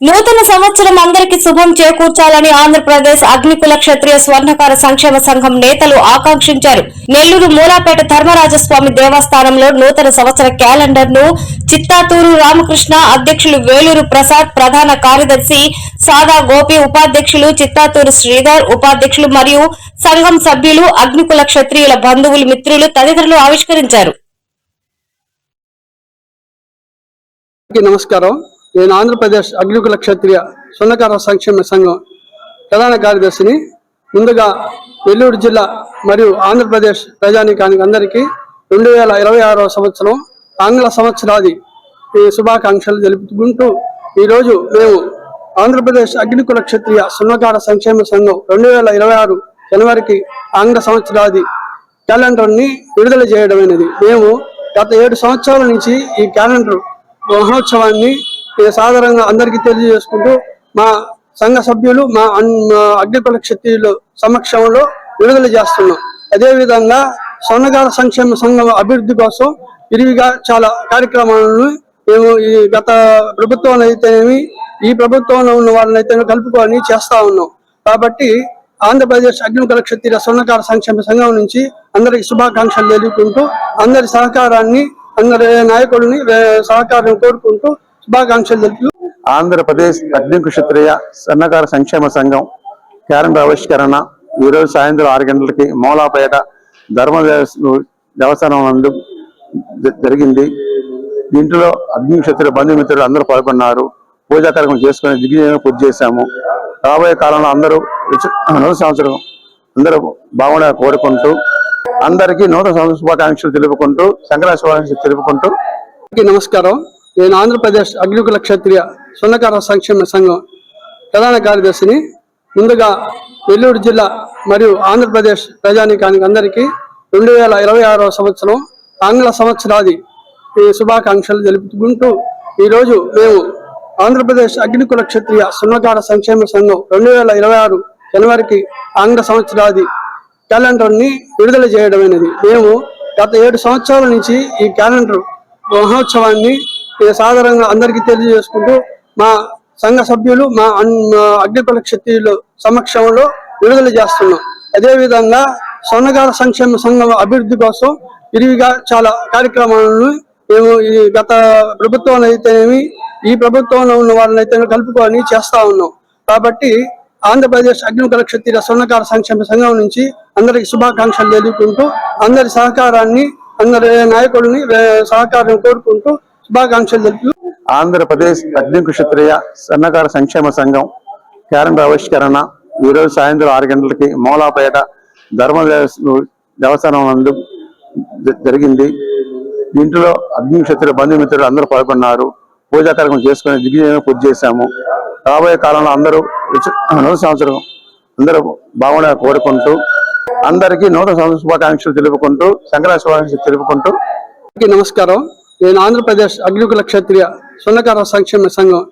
నూతన సంవత్సరం అందరికి శుభం చేకూర్చాలని ఆంధ్రప్రదేశ్ అగ్నికుల క్షత్రియ స్వర్ణకార సంక్షేమ సంఘం నేతలు ఆకాంక్షించారు. నెల్లూరు మూలాపేట ధర్మరాజస్వామి దేవస్థానంలో నూతన సంవత్సర క్యాలెండర్ను చిత్తాతూరు రామకృష్ణ అధ్యక్షులు వేలూరు ప్రసాద్ ప్రధాన కార్యదర్శి సాదా గోపి ఉపాధ్యక్షులు చిత్తాతూరు శ్రీధర్ ఉపాధ్యక్షులు మరియు సంఘం సభ్యులు అగ్నికుల క్షత్రియుల బంధువులు మిత్రులు తదితరులు ఆవిష్కరించారు. నమస్కారం. నేను ఆంధ్రప్రదేశ్ అగ్నికుల క్షత్రియ సున్నకార సంక్షేమ సంఘం ప్రధాన కార్యదర్శిని. ముందుగా నెల్లూరు జిల్లా మరియు ఆంధ్రప్రదేశ్ ప్రజానీకానికి అందరికీ రెండు వేల ఇరవై ఆరవ సంవత్సరం ఆంగ్ల సంవత్సరాది ఈ శుభాకాంక్షలు తెలుపుకుంటూ ఈరోజు మేము ఆంధ్రప్రదేశ్ అగ్నికుల క్షత్రియ సున్నకార సంక్షేమ సంఘం రెండు వేల ఇరవై ఆరు జనవరికి ఆంగ్ల సంవత్సరాది క్యాలెండర్ని విడుదల చేయడమైనది. మేము గత ఏడు సంవత్సరాల నుంచి ఈ క్యాలెండర్ మహోత్సవాన్ని సాధారణంగా అందరికీ తెలియజేసుకుంటూ మా సంఘ సభ్యులు మా అన్- అగ్నికుల క్షత్రియులు సమక్షంలో విడుదల చేస్తున్నాం. అదేవిధంగా స్వర్ణకార సంక్షేమ సంఘం అభివృద్ధి కోసం విరివిగా చాలా కార్యక్రమాలను మేము ఈ గత ప్రభుత్వంలో అయితేనేమి ఈ ప్రభుత్వంలో ఉన్న వాళ్ళని అయితే కలుపుకొని చేస్తా ఉన్నాం. కాబట్టి ఆంధ్రప్రదేశ్ అగ్నికుల క్షత్రియ స్వర్ణకార సంక్షేమ సంఘం నుంచి అందరికి శుభాకాంక్షలు తెలుపుకుంటూ అందరి సహకారాన్ని అందరి నాయకుడిని సహకారం కోరుకుంటూ శుభాకాంక్షలు తెలుపుతూ ఆంధ్రప్రదేశ్ అగ్ని క్షత్రియ సన్నకార సంక్షేమ సంఘం క్యాలెండర్ ఆవిష్కరణ ఈరోజు సాయంత్రం ఆరు గంటలకి మూలాపేట ధర్మ దేవ- దేవస్థానం నందు జరిగింది. దీంట్లో అగ్ని క్షత్రియ బంధుమిత్రులు అందరూ పాల్గొన్నారు. పూజా కార్యక్రమం చేసుకుని దిగ్విజయంగా పూజ చేశాము. రాబోయే కాలంలో అందరూ నూతన సంవత్సరం అందరూ బాగుండాలని కోరుకుంటూ అందరికీ నూతన సంవత్సర శుభాకాంక్షలు తెలుపుకుంటూ సంక్రాంతి శుభాకాంక్షలు తెలుపుకుంటూ నమస్కారం. నేను ఆంధ్రప్రదేశ్ అగ్నికుల క్షత్రియ సున్నకార సంక్షేమ సంఘం ప్రధాన కార్యదర్శిని. ముందుగా నెల్లూరు జిల్లా మరియు ఆంధ్రప్రదేశ్ ప్రజానీకానికి అందరికీ రెండు వేల ఇరవై ఆరవ సంవత్సరం ఆంగ్ల సంవత్సరాది ఈ శుభాకాంక్షలు తెలుపుకుంటూ ఈరోజు మేము ఆంధ్రప్రదేశ్ అగ్నికుల క్షత్రియ సున్నకార సంక్షేమ సంఘం రెండు వేల ఇరవై ఆరు జనవరికి ఆంగ్ల సంవత్సరాది క్యాలెండర్ని విడుదల చేయడమైనది. మేము గత ఏడు సంవత్సరాల నుంచి ఈ క్యాలెండర్ మహోత్సవాన్ని సాధారణంగా అందరికీ తెలియజేసుకుంటూ మా సంఘ సభ్యులు మా అన్- అగ్నికుల క్షత్రియులు సమక్షంలో విడుదల చేస్తున్నాం. అదేవిధంగా స్వర్ణకార సంక్షేమ సంఘం అభివృద్ధి కోసం విరివిగా చాలా కార్యక్రమాలను మేము ఈ గత ప్రభుత్వంలో అయితేనేమి ఈ ప్రభుత్వంలో ఉన్న వాళ్ళని అయితే కలుపుకొని చేస్తా ఉన్నాం. కాబట్టి ఆంధ్రప్రదేశ్ అగ్నికుల క్షత్రియ స్వర్ణకార సంక్షేమ సంఘం నుంచి అందరికి శుభాకాంక్షలు తెలుపుకుంటూ అందరి సహకారాన్ని అందరి నాయకుడిని సహకారం కోరుకుంటూ శుభాకాంక్షలు తెలుపుతూ ఆంధ్రప్రదేశ్ అగ్ని క్షత్రియ సన్నకార సంక్షేమ సంఘం క్యాలెండర్ ఆవిష్కరణ ఈరోజు సాయంత్రం ఆరు గంటలకి మూలాపేట ధర్మ దేవ- దేవస్థానం నందు జరిగింది. దీంట్లో అగ్ని క్షత్రియ బంధుమిత్రులు అందరూ పాల్గొన్నారు. పూజా కార్యక్రమం చేసుకుని దిగ్విజయంగా పూజ చేశాము. రాబోయే కాలంలో అందరూ నూతన సంవత్సరం అందరూ బాగుండాలని కోరుకుంటూ అందరికీ నూతన సంవత్సర శుభాకాంక్షలు తెలుపుకుంటూ సంక్రాంతి శుభాకాంక్షలు తెలుపుకుంటూ నమస్కారం. నేను ఆంధ్రప్రదేశ్ అగ్నికుల క్షత్రియ సున్నకార సంక్షేమ సంఘం